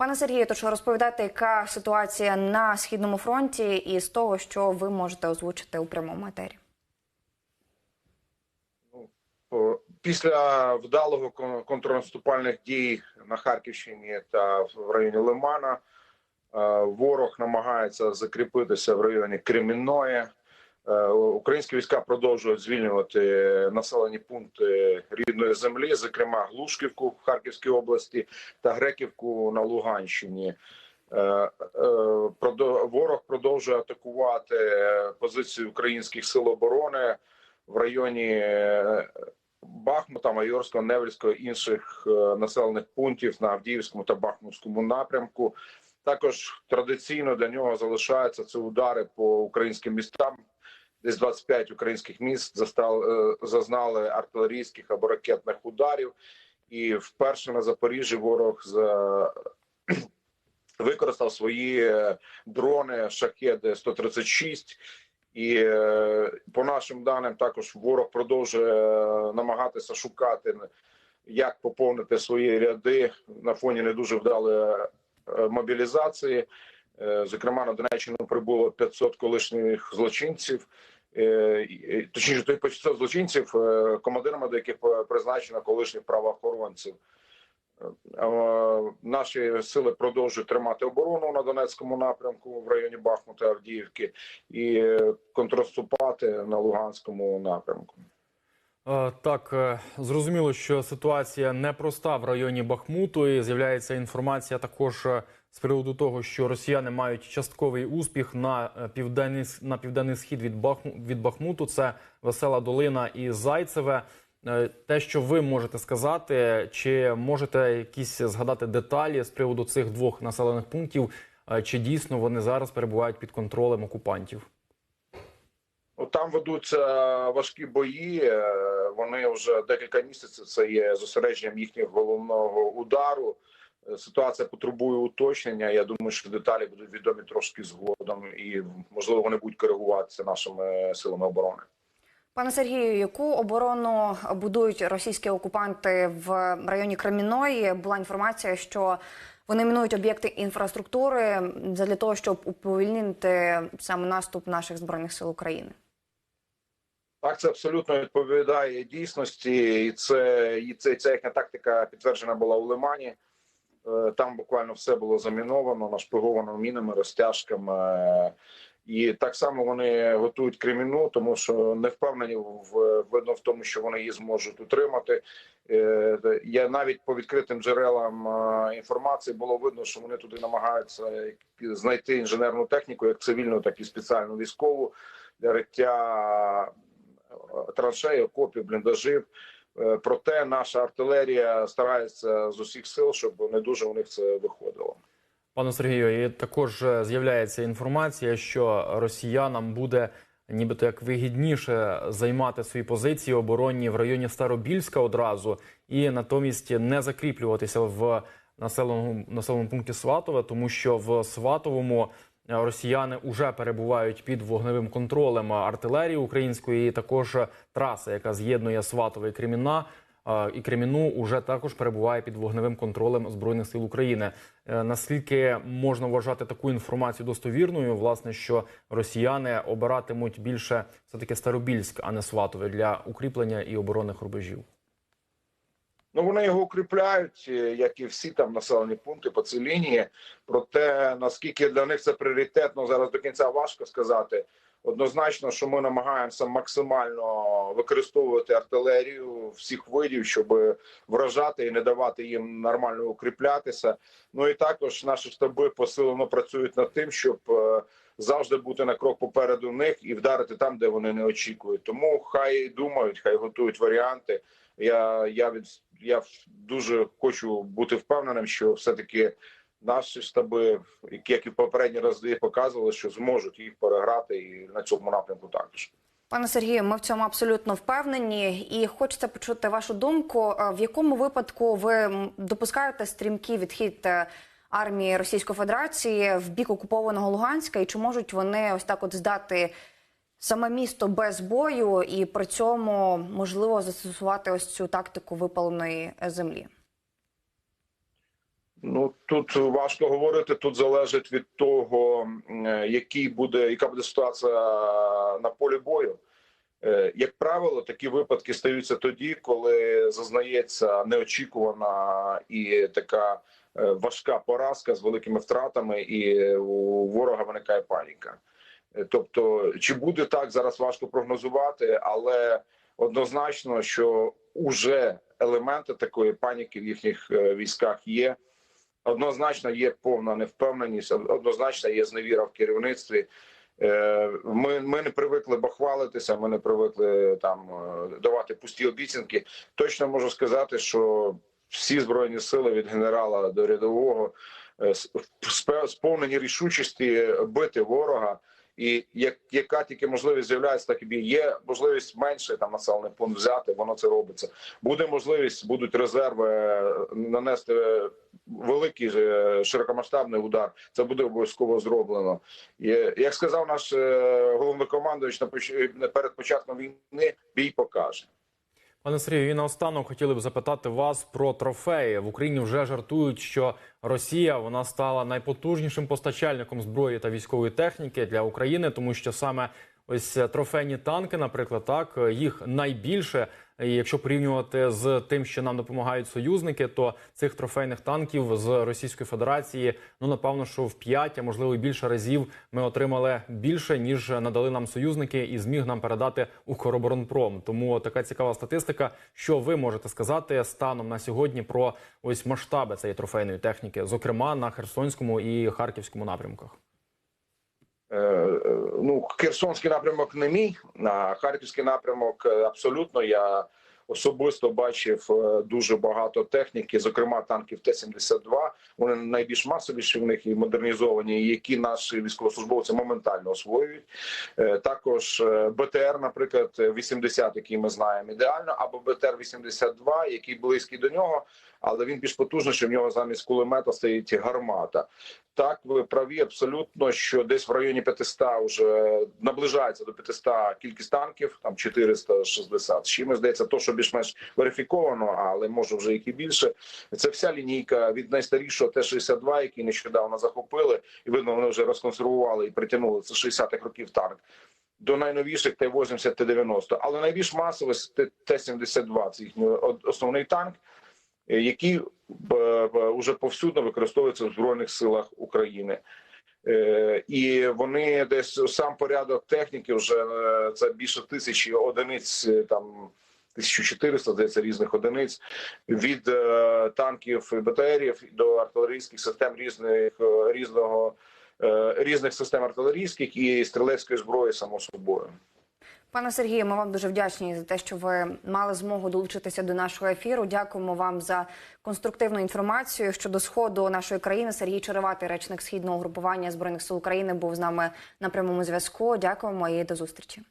Пане Сергію, то що розповідати, яка ситуація на східному фронті, і з того, що ви можете озвучити у прямому етері? Після вдалого контрнаступальних дій на Харківщині та в районі Лимана е, ворог намагається закріпитися в районі Кремінної. Е, Українські війська продовжують звільнювати населені пункти рідної землі, зокрема Глушківку в Харківській області та Греківку на Луганщині. Е, е, Ворог продовжує атакувати позиції українських сил оборони в районі Бахмута, Майорського, Невельського інших населених пунктів на Авдіївському та Бахмутському напрямку. Також традиційно для нього залишаються це удари по українським містам. Десь 25 українських міст застали, е, зазнали артилерійських або ракетних ударів. І вперше на Запоріжжі ворог за... використав свої е, дрони шахеди 136 і е, по нашим даним, також ворог продовжує намагатися шукати, як поповнити свої ряди на фоні не дуже вдалої мобілізації. Зокрема, на Донеччину прибуло 500 колишніх злочинців. Е, Точніше, той 500 злочинців, е, командирами до яких призначено колишніх правоохоронців. Е, Наші сили продовжують тримати оборону на Донецькому напрямку в районі Бахмута Авдіївки і контраступати на Луганському напрямку. Так, зрозуміло, що ситуація непроста в районі Бахмуту. І з'являється інформація також з приводу того, що росіяни мають частковий успіх на е, південний на південний схід від Бахму від Бахмуту. Це Весела Долина і Зайцеве. Е, Те, що ви можете сказати, чи можете якісь згадати деталі з приводу цих двох населених пунктів, е, чи дійсно вони зараз перебувають під контролем окупантів? Там ведуться важкі бої. Вони вже декілька місяців. Це є зосередженням їхнього головного удару. Ситуація потребує уточнення. Я думаю, що деталі будуть відомі трошки згодом, і можливо вони будуть коригуватися нашими силами оборони. Пане Сергію, яку оборону будують російські окупанти в районі Креміної? Була інформація, що вони мінують об'єкти інфраструктури для того, щоб уповільнити саме наступ наших збройних сил України. Так, це абсолютно відповідає дійсності, і це і це ця їхня тактика підтверджена була у Лимані. Е, Там буквально все було заміновано, нашпиговано мінами, розтяжками. І так само вони готують криміну, тому що не впевнені в видно в тому, що вони її зможуть утримати. Е, Я навіть по відкритим джерелам е, інформації було видно, що вони туди намагаються знайти інженерну техніку, як цивільну, так і спеціальну військову для риття траншеї, окопів, бліндажів. Е, Проте наша артилерія старається з усіх сил, щоб не дуже у них це виходило. Пане Сергію, і також е, з'являється інформація, що росіянам буде нібито як вигідніше займати свої позиції оборонні в районі Старобільська одразу, і натомість не закріплюватися в населеному населеному пункті Сватове, тому що в Сватовому росіяни вже перебувають під вогневим контролем артилерії української, і також траса, яка з'єднує Сватове Креміна. І Креміну уже також перебуває під вогневим контролем збройних сил України. Е, Наскільки можна вважати таку інформацію достовірною, власне, що росіяни обиратимуть більше все таки Старобільськ, а не Сватове для укріплення і оборонних рубежів? Ну вони його укріпляють, е, як і всі там населені пункти по цій лінії. Проте наскільки для них це пріоритетно зараз до кінця важко сказати. Однозначно, що ми намагаємося максимально використовувати артилерію всіх видів, щоб вражати і не давати їм нормально укріплятися. Ну і також наші штаби посилено працюють над тим, щоб е, завжди бути на крок попереду них і вдарити там, де вони не очікують. Тому хай думають, хай готують варіанти. Я я від я дуже хочу бути впевненим, що все таки наші штаби, як і в попередні рази показували, що зможуть їх переграти, і на цьому напрямку також. Пане Сергію, ми в цьому абсолютно впевнені, і хочеться почути вашу думку. Е, В якому випадку ви допускаєте стрімкий відхід е, армії Російської Федерації в бік окупованого Луганська, і чи можуть вони ось так от здати саме місто без бою, і при цьому можливо застосувати ось цю тактику випаленої землі? Ну тут важко говорити. Тут залежить від того, е, який буде, яка буде ситуація на полі бою. Е, Як правило, такі випадки стаються тоді, коли зазнається неочікувана і така е, важка поразка з великими втратами, і у ворога виникає паніка. Е, Тобто, чи буде так зараз важко прогнозувати, але однозначно, що уже елементи такої паніки в їхніх е, військах є. Однозначно є повна невпевненість, однозначно є зневіра в керівництві. Е, Ми, ми не привикли бахвалитися, ми не привикли там давати пусті обіцянки. Точно можу сказати, що всі збройні сили від генерала до рядового сповнені рішучості бити ворога. І як яка тільки можливість з'являється, так і є можливість менше там населений пункт взяти, воно це робиться. Буде можливість, будуть резерви е, нанести е, великий е, широкомасштабний удар. Це буде обов'язково зроблено. І, як сказав наш головнокомандуючий на перед початком війни, бій покаже. Пане Сергію, і наостанок хотіли б запитати вас про трофеї. В Україні вже жартують, що Росія вона стала найпотужнішим постачальником зброї та військової техніки для України, тому що саме ось е, трофейні танки, наприклад, так е, їх найбільше. І якщо порівнювати з тим, що нам допомагають союзники, то цих трофейних танків з Російської Федерації ну напевно, що в 5, а можливо більше разів ми отримали більше ніж надали нам союзники, і зміг нам передати Укроборонпром. Тому така цікава статистика. Що ви можете сказати станом на сьогодні про ось масштаби цієї трофейної техніки, зокрема на Херсонському і Харківському напрямках? Е, е, ну, Херсонський напрямок не мій, а Харківський напрямок е, абсолютно. Я особисто бачив дуже багато техніки, зокрема танків Т-72. Вони найбільш масовіші в них і модернізовані, які наші військовослужбовці моментально освоюють. Також БТР, наприклад, 80, який ми знаємо ідеально, або БТР 82, який близький до нього, але він більш потужніший. В нього замість кулемета стоїть гармата. Так, ви праві абсолютно, що десь в районі 500 вже наближається до 500 кількість танків, там 460. З чим здається, то що більш-менш верифіковано, але може вже які більше. Це вся лінійка від найстарішого Т-62, який нещодавно захопили, і видно, вони вже розконсервували і притягнули це 60-х років танк. До найновіших Т-80, Т-90. Але найбільш масовий Т-72 – це їхній основний танк, е, б- б- уже повсюдно використовується в збройних силах України. Е, І вони десь сам порядок техніки вже е, це більше тисячі одиниць е, там. 1400, здається, різних одиниць від е, танків і БТРів до артилерійських систем різних е, різного е, різних систем артилерійських і стрілецької зброї, само собою. Пане Сергію, ми вам дуже вдячні за те, що ви мали змогу долучитися до нашого ефіру. Дякуємо вам за конструктивну інформацію щодо сходу нашої країни. Сергій Череватий, речник східного групування збройних сил України, був з нами на прямому зв'язку. Дякуємо і до зустрічі.